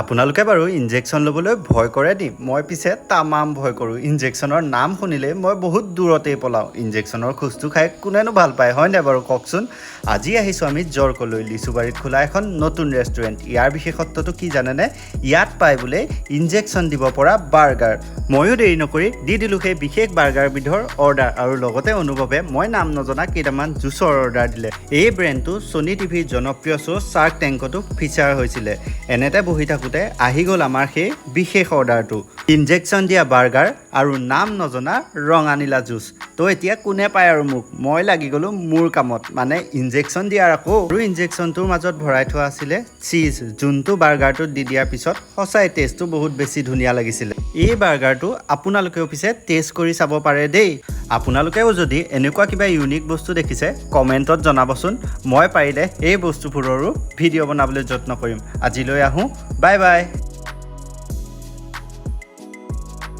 আপোনালোকে বাৰু ইনজেকশ্যন ল'বলৈ ভয় কৰে নি? মই পিছে তামাম ভয় কৰোঁ। ইনজেকশ্যনৰ নাম শুনিলে মই বহুত দূৰতেই পলাওঁ। ইনজেকশ্যনৰ খোজটো খাই কোনেনো ভালো পায়, হয় নাই বাৰু? কওকচোন। আজি আহিছোঁ আমি জৰকলৈ। লিচুবাৰীত খোলা এখন নতুন ৰেষ্টুৰেণ্ট ইয়াৰ বিশেষত্বটো কি জানেনে? ইয়াত পায় বোলে ইনজেকশ্যন দিব পৰা বাৰ্গাৰ। ময়ো দেৰি নকৰি দি দিলোঁ সেই বিশেষ বাৰ্গাৰবিধৰ অৰ্ডাৰ আৰু লগতে অনুভৱে মই নাম নজনা কেইটামান জুচৰ অৰ্ডাৰ দিলে। এই ব্ৰেণ্ডটো ছনী টিভিৰ জনপ্ৰিয় শ্ব' শ্বাৰ্ক টেংকতো ফিচাৰ হৈছিলে। এনেতে বহি থাকোঁতে আহি গ'ল আমাৰ সেই বিশেষ অৰ্ডাৰটো। ইনজেকশ্যন দিয়া বাৰ্গাৰ আৰু নাম নজনা ৰঙা নীলা জুচ। তো এতিয়া কোনে পায় আৰু মোক? মই লাগি গ'লোঁ মোৰ কামত মানে ইনজেকশ্যন দিয়াৰ আকৌ। আৰু ইনজেকশ্যনটোৰ মাজত ভৰাই থোৱা আছিলে চীজ যোনটো বাৰ্গাৰটোত দি দিয়াৰ পিছত সঁচাই টেষ্টটো বহুত বেছি ধুনীয়া লাগিছিলে। এই বাৰ্গাৰটো আপোনালোকেও পিছে টেষ্ট কৰি চাব পাৰে দেই। আপোনালোকেও যদি এনেকুৱা কিবা ইউনিক বস্তু দেখিছে কমেণ্টত জনাবচোন। মই পাৰিলে এই বস্তুবোৰৰো ভিডিঅ' বনাবলৈ যত্ন কৰিম। আজিলৈ আহোঁ। Bye bye.